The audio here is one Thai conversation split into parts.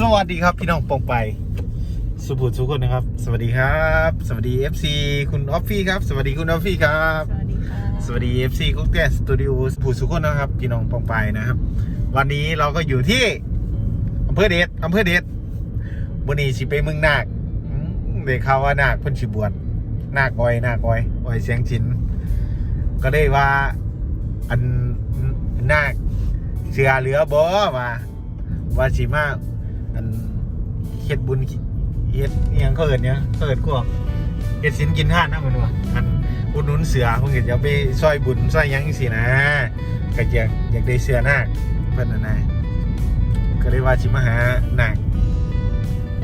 สวัสดีครับพี่น้องปองไป สุภูทุกคนนะครับ สวัสดีครับ สวัสดี FC คุณออฟฟี่ครับ สวัสดีคุณออฟฟี่ครับ สวัสดีค่ะสวัสดี FC กุ๊กแกสตูดิโอผู้สุขคนนะครับ พี่น้องปองไปนะครับ วันนี้เราก็อยู่ที่อำเภอเดชอำเภอเดชวันนี้สิไปเมืองนาคอืมได้ข่าวว่านาคเพิ่นสิบวชนาคอ้อยนาคอ้อยอ้อยเสียงชินก็ได้ว่าอันนาคเสือเหลือบ่ว่าว่าสิมา อันเฮ็ดบุญเฮ็ดอิหยังเขาเอิ้นเนี่ยเขาเอิ้นกวกเฮ็ดศีลกินทานนะมันว่าอันอุดหนุนเสือเพิ่นจะไปซอยบุญซอยยังจังซี่นะก็อยากอยากได้เสือนาคเพิ่นนะนะก็เลยว่าสิมาหานาค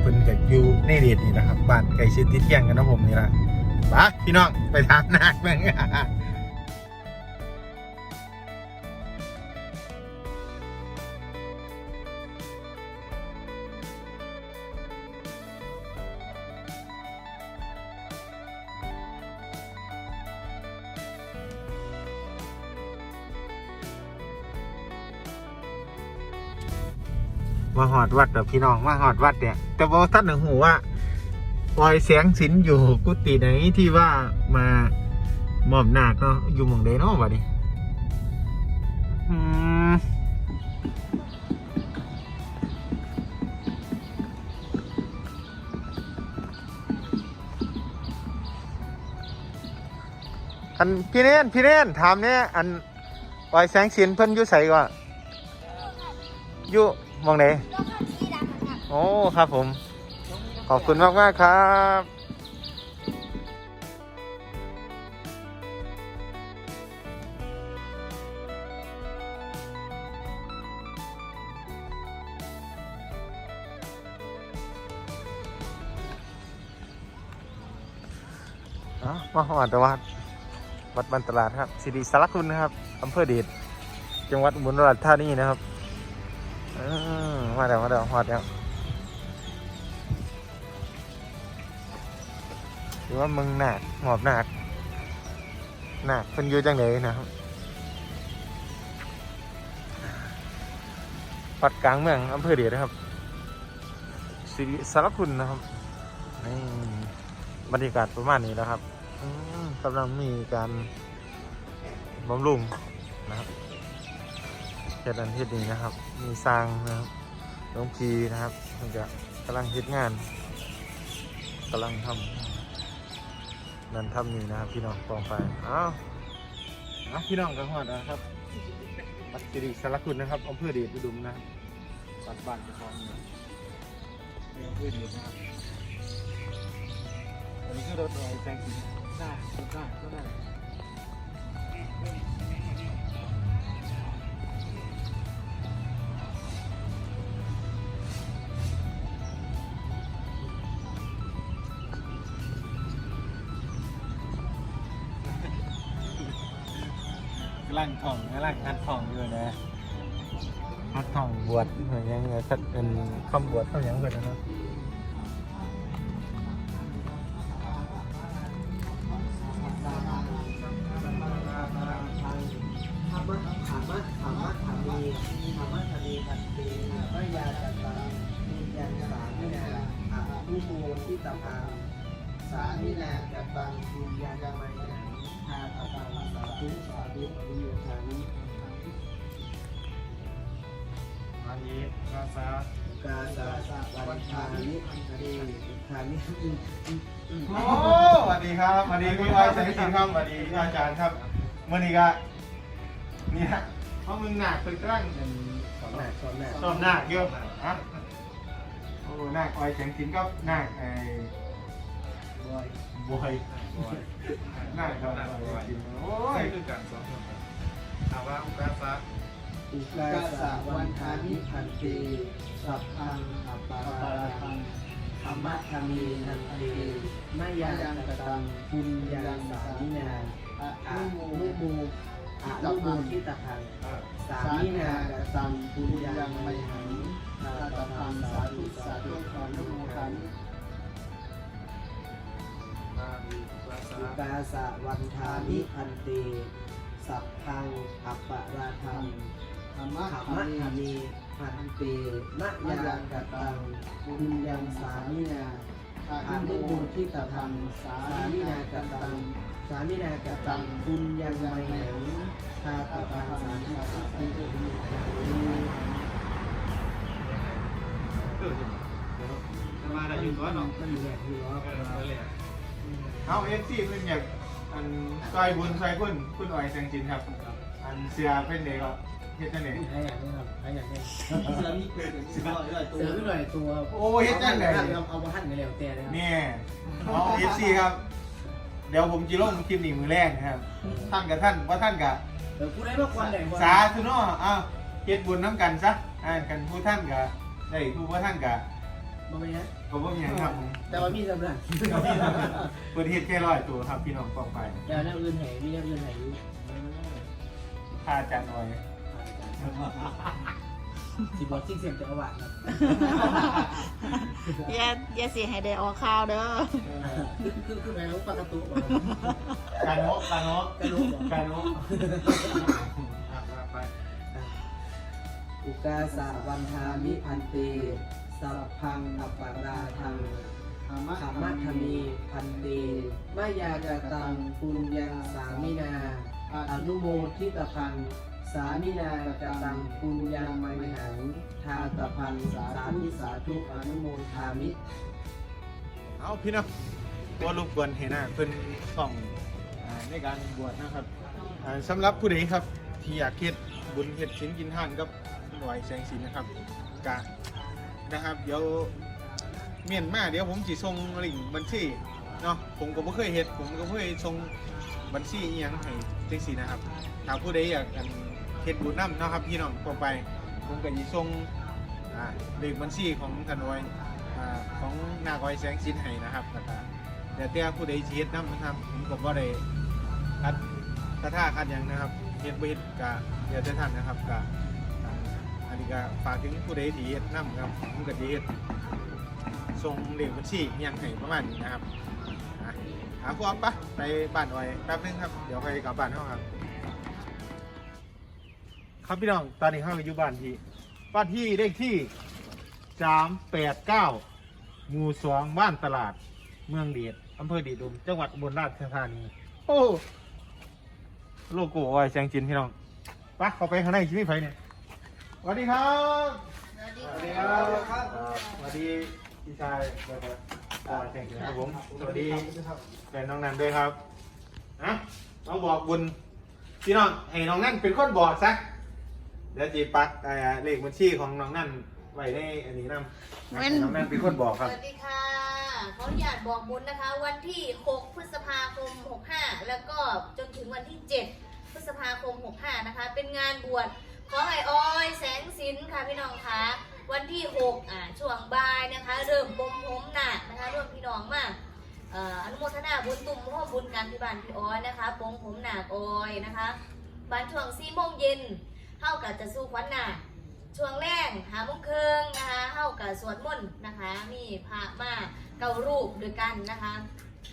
เพิ่นก็อยู่ในเดชนี่นะครับบ้านใกล้ชิดติดเที่ยงกันนะผมนี่ล่ะไปพี่น้องไปถามนาคเบิ่ง มาหอดวัดเด้อพี่น้องมาหอดวัดเนี่ยแต่ว่าท่านหนึ่งหูว่าปล่อยเสียงสินอยู่กุฏิไหนที่ว่ามาหมอบนาคเนาะอยู่หมองใดเนาะวะดิอืมอันพี่เน้นพี่เน้นถามเนี่ยอันปล่อยแสงสินเพิ่นอยู่ใส่ก่อนอยู่ มองไหนโอ้ครับผม ขอบคุณมากมากครับมาหอดวัดวัดบันตลาดครับสิริสารคุณนะครับอำเภอเดชจังหวัดอุบลราชธานีนะครับอื มาเดี๋ยวมาเดี๋ยวหอดแล้วหรือว่ามึงหนักหมอบหนักหนักเป็นอยู่จังไหนนะครับวัดกลางเมืองอำเภอเดียนะครับสิริสารคุณนะครับนี่บรรยากาศประมาณนี้แล้วครับกำลังมีการบำรุงนะครับเฮ็ดอันเฮ็ดนี้นะครับ มีสร้างนะครับ หลวงพีนะครับมันจะกำลังเฮ็ดงานกำลังทำนั่นทำนี่นะครับ พี่น้องปองไปอ้าวอ้าพี่น้องกันหอดนะครับวัดสิริสารคุณนะครับอำเภอเดชอุดมนะครับวัดบ้านเจ้าของนี่ยในอำเภอเดชนะครับอันนี้คือรถอะไรแซงสีได้ได้ก็ได้างถ่องกำลังหัดถ่องอยู่นะหัดถ่องบวชเหมือนยังไงสักเป็นคำบวชเท่าอย่างเพื่อนนะ สามินาจัตตังปุญญาจามัยนะหาตตังสาธุสาธุอริยชานิวันนี้ภาษากาสาสะวันชานินเดชานิโอ้สวัสดีครับสวัสดีคุณออยแสงสินครับสวัสดีอาจารย์ครับเมื่อนี้ก็นี่ฮะเพราะมึงหนักไปกล้างสอนแม่สอนแม่ชอบหนักเยอะฮะโอ้หนักออยแสงสินก็หนักไอ บอยบอยหนักครับบอยโอ้ยคือการสอนคนถามว่าอุกาสะอุกาสะวันชานิพันตีสัพพังอัปปาราทังธรรมะธรรมีนันติมายาจังกตังปุญญาสามินาอะนุโมอะนุโมทิตพังสามินากตังปุญญาไมหังนาตพังสาธุสาธุขอนุโมทันมามี อุกาสะอุกาสะวันทามิพันตีสัพพังอัปปาราทังธรรมะธรรมีพันเตมะยังกตังบุญยังสามินาอานุโมทิตพังสามินากตังสามินากตังบุญยังไมหนังทาตปังสามิสามิมาได้อยู่ตัวเนาะมันแหลกอยู่เนาะ เอาเอฟซีเพิ่นอยากอันซอยบุญซอยคุณคุณอ้อยแสงจินครับ อันเสือเป็นเด็กก็เฮ็ดจังได๋ใครอยากได้ครับใครอยากได้เสือมีเป็นเสือร้อยตัวเสือไม่หน่อยตัวโอ้เฮ็ดจังได๋เอาเอามาหั่นกันแล้วแต่เลยนี่เอาเอฟซีครับ เดี๋ยวผมจิลงคลิปนี้มือแรกนะครับ ท่านกับท่านว่าท่านกับเออผู้ใดมาควันแดงสาธุเนาะอ้าวเฮ็ดบุญน้ำกันซะอ่ากันผู้ท่านกับได้ผู้ว่าท่านกับ บ่เป็นไงก็บ่มีหยังครับผมแต่ว่ามีสำหรับเปิดเฮ็ดแค่ร้อยตัวครับพี่น้องกองไปแต่แนวอื่นไหนมีแนวอื่นไหนอยู่ค่าจานอ้อยสิบอกซิ่งเสียงจักรวาลครับอย่าอย่าเสียให้ได้ออกข่าวเด้อคือคือคือไงรู้ปกติบ่การโนกการโนกกระโดดบ่การโนกอะว่าไป อุกาสาวันทามิพันเต สัพพังอัปปาราทังขามะธมีพันเตมายากตังปุญญังสามินาอนุโมทิตพังสามินากตังปุญญังไมหังทาตพังสาธุสาธุอนุโมทามิเอาพี่น้องตัวรบกวนเห็นหน้าเพิ่นส่องอ่าในการบวชนะครับอ่าสำหรับผู้ใดครับ ที่อยากเฮ็ดบุญเฮ็ดศีลกินทานกับหน่วยแสงสินนะครับกะ นะครับ เดี๋ยวเมียนมาเดี๋ยวผมสิส่งลิงบัญชีเนาะผมก็บ่เคยเฮ็ดผมก็บ่เคยส่งบัญชีอีหยังให้จังซี่นะครับถ้าผู้ใดอยากอันเฮ็ดบุญนํเนาะครับพี่น้องต่อไป ผมก็สิส่งอ่าเลขบัญชีของทนวยอ่าของนาคอยแสงสินให้นะครับแล้วก็เดี๋ยวแต่ผู้ใดสิเฮ็ดนํนะครับผมก็บ่ได้คัดกระท่าคัดหยังนะครับเฮ็ดบ่เฮ็ดก็เดี๋ยวแต่ท่านนะครับก็อ่าอั นี่ก็ฝากถึงผู้ใดที่เฮ็ดนํครับผมก็สิเฮ็ดส่งเลขบัญชีอิหยังให้ประมาณนี้นะครับอะหาพร้อมปะไปบ้านอ้อยแป๊บนึงครับ เดี๋ยวไปกลับบ้านเฮาครับ ครับพี่น้องตอนนี้เข้าอยู่บ้านที่ บ้านที่เลขที่สามแปดเก้าหมู่สองบ้านตลาด เมืองเดชอำเภอเดชอุดมจังหวัดอุบลราชธานี โอ้โลโก้อ้แซงจินพี่น้องไปะเข้าไปข้างในชีวิตไฟเนี่ย วัสดีครับสวัสดีครับ สวัสดีพี่ชายแล้วก็อ้อยแซงจินครับผม สวัสดีแฟนน้องนันด้วยครับนะน้องบอกบุญพี่น้องให้น้องนั่นเป็นคนบอกซะเดี๋ยวจีปักเอ่อเลขบัญชีของน้องนั่นไว้ในอันนี้นำให้น้องนั่นเป็นคนบอกสครับ วัสดีค่ะขออนุญาตบอกบุญนะคะ วันที่ 6 พฤษภาคม 65 แล้วก็จนถึงวันที่ 7 พฤษภาคม 65 นะคะ เป็นงานบวช ของไอออยแสงสินค่ะพี่น้องคะวันที่6อ่าช่วงบ่ายนะคะ เริ่มปมผมหนักนะคะร่วมพี่น้องมากอนุโมทนาบุญตุ่มร่วมบุญกันที่บ้านพี่ออยนะคะปงผมหนักออยนะคะบ้านช่วง4โมงเย็นเท่ากับจะสู้ควันหนักช่วงแรกหาโมงครึ่งนะคะเข้ากับสวดมนต์นะคะ มีพระมาเการูปด้วยกันนะคะ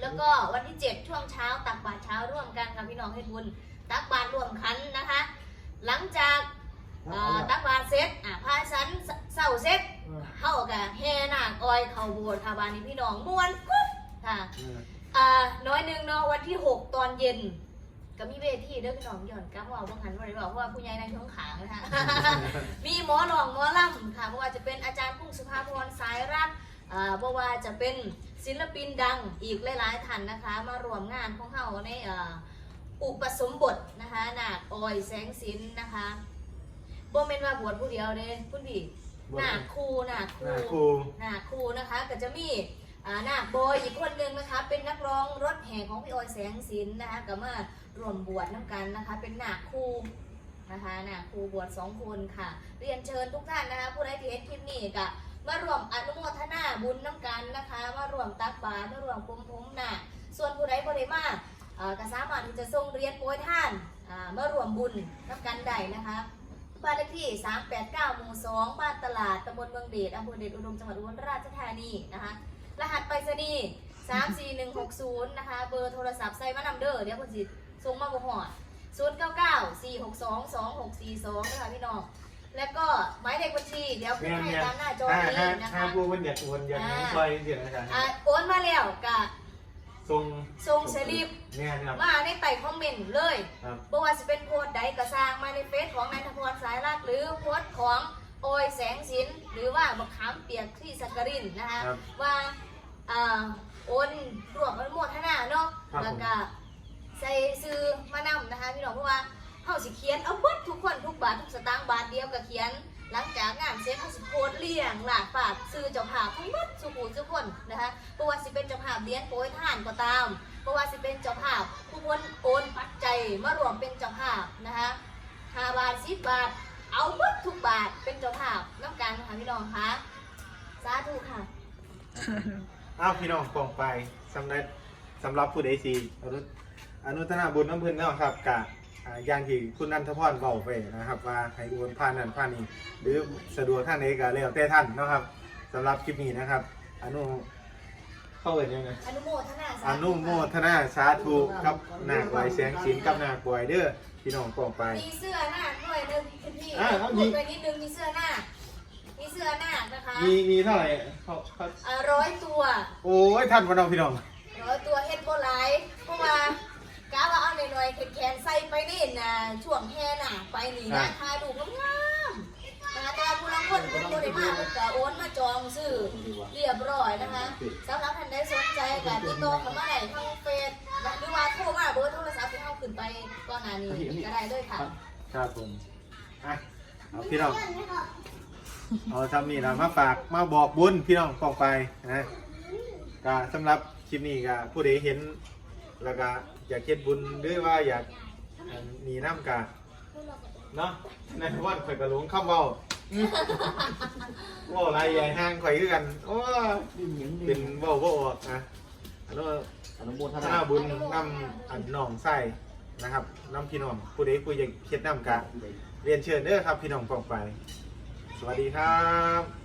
แล้วก็วันที่ 7 ช่วงเช้าตักบาตรเช้าร่วมกันกับพี่น้องให้บุญตักบาตรร่วมคันนะคะ หลังจากเอ่อตักบาตรเสร็จอะพาสันเศร้าเสร็จเข้ากับแห่นางออยเขาโบสถ์ค่ะบานนี้พี่น้องม่วนกุ๊บค่ะอ่าน้อยหนึ่งเนาะวันที่ 6 ตอนเย็น ก็มีเวทีเด้อพี่น้องหย่อนกล้าว่าบางหันวันนี้บอกเพราะว่าผู้ใหญ่ในช่วงขางนะคะ มีหมอหลองหมอล่ำค่ะเพราะว่าจะเป็นอาจารย์พุ่งสุภาพรสายรักอ่าเพราะว่าจะเป็นศิลปินดังอีกหลายๆท่านนะคะ มารวมงานของเขาในอ่า อุปสมบทนะคะนาคออยแสงสินนะคะบ่เป็นว่าบวชผู้เดียวเด้คุณพี่นาคครูนาคคหน้าครูรูนาครูนะคะ ก็จะมีอ่านาคบอยอีกคนหนึ่งนะคะ เป็นนักร้องรถแห่ของพี่ออยแสงสินนะคะก็มารวมบวชน้ำกันนะคะ เป็นนาคครูนะคะนาคครูบวชสองคนค่ะ เรียนเชิญทุกท่านนะคะผู้ใดที่เห็นคลิปนี้ก็มารวมอนุโมทนาบุญน้ำกันนะคะ มารวมตักบาตรมารวมคุมผมนาคส่วนผู้ใดบ่ได้มาเอ่อ ก็สามารถที่จะส่งเหรียญโปรยท่านอ่ามารวมบุญน้ำกันได้นะคะบ้านเลขที่ 389 หมู่ 2 บ้านตลาด ตำบลเมืองเดชอำเภอเดชอุดม จังหวัดอุบลราชธานีนะคะ รหัสไปรษณีย์ 34160 นะคะ เบอร์โทรศัพท์ใส่มานำเด้อ เดี๋ยวคุณสิส่งมาบ่หอด099 462 2642นะคะพี่น้อง แล้วก็หมายเลขบัญชี เดี๋ยวขึ้นแม่ให้เนี่ยตามหน้าจอห้านี้ห้านะห้าคะผู้วันอยากโอนอยากอ่าซอยเดี๋ยวนะครับอะโอนมาแล้วกะ ทรงทรงสลิป เนี่ยนะครับ มาในใต้คอมเมนต์เลยครับบ่ว่าจะเป็นโพสต์ใดก็สร้างมาในเฟซของนายธพรสายลักหรือโพสต์ของโอยแสงสินหรือว่าบักขามเปียกที่สักกรินนะคะครับว่าอ่าโอนรวมอนุโมทนาเนาะครับแล้วก็ใส่ซื้อมานำนะคะพี่น้องเพราะว่าเฮาสิเขียนเอาเบิดทุกคนทุกบาททุกสตางค์บาทเดียวก็เขียน หลังจากงานเสร็จเขาสิโพสต์เรียงหลากฝากซื้อเจ้าภาพทั้งหมดสุขุทุกคนนะคะเพราะว่าสิเป็นเจ้าภาพเลี้ยงโปรยท่านก็ตามเพราะว่าสิเป็นเจ้าภาพผู้คนโอนปัจจัยมารวมเป็นเจ้าภาพนะคะห้าบาทสิบบาท เอาหมดทุกบาทเป็นเจ้าภาพน้ำกันค่ะพี่น้องคะสาธุค่ะอ้าวพี่น้องปองไปสำหรับสำหรับผู้ใดสีอนุอนุทนาบุญน้ำพื้นเนาะครับกะ อ่าอย่างที่คุณนันทพรบอกไปนะครับ ว่าให้โอนผ่านนั้นผ่านนี้ หรือสะดวกท่านใดก็แล้วแต่ท่านเนาะครับสำหรับคลิปนี้นะครับ อนุเข้าเอ่ยยังไง อนุโมทนาสาอธุนุโมทนาสาธุกับนาคไวแสงสินกับนาคบอยเด้อพี่น้องปองไป มีเสื้อหน้าด้วยหนึงคุณพี่อ่าเขามีพูดไปนิดนึงมีเสื้อหน้า มีเสื้อหน้านะคะมีมีเท่าไหร่เขาเขาอ่าร้อยตัวโอ้ยท่านพี่น้องพี่น้องร้อยตัวเฮ็ดโบหลายเพราะว่ากาว่าเอาหน่อยๆแขนๆใส่ไปนี่นะช่วงแห่หนาไปนี่นะทายดูงามๆนะคะแต่ว่าผู้ลางคนเป็นโบได้มาเพิ่นก็โอนมาจองซื้อเรียบร้อยนะคะสำหรับท่านใดสนใจก็ติดต่อเข้ามาได้ทางเฟซหรือว่าโทรมาเบอร์โทรศัพท์ที่เฮาขึ้นไปก่อนหน้านี้ก็ได้เลยค่ะครับผมอะเอาพี่น้องเอาทำนี่นะมาฝากมาบอกบุญพี่น้องปองไปนะก็สำหรับคลิปนี้ก็ผู้ใดเห็นแล้วก็ อยากเฮ็ดบุญหรือว่าอยากอันมีน้ำกาเนาะในวันข่อยกระหลงคำเว้าอืมเว่าอะไรใหญ่ห้างข่อยคือกันโอ้ยเป็นเว้าบ่ออกนะอันนั้นอนุโมทถ้านาบุญนำอันน้องไส้นะครับนำพี่น้องผู้ใดผู้อยากเฮ็ดน้ำกาเรียนเชิญเด้อครับพี่น้องปองไป สวัสดีครับ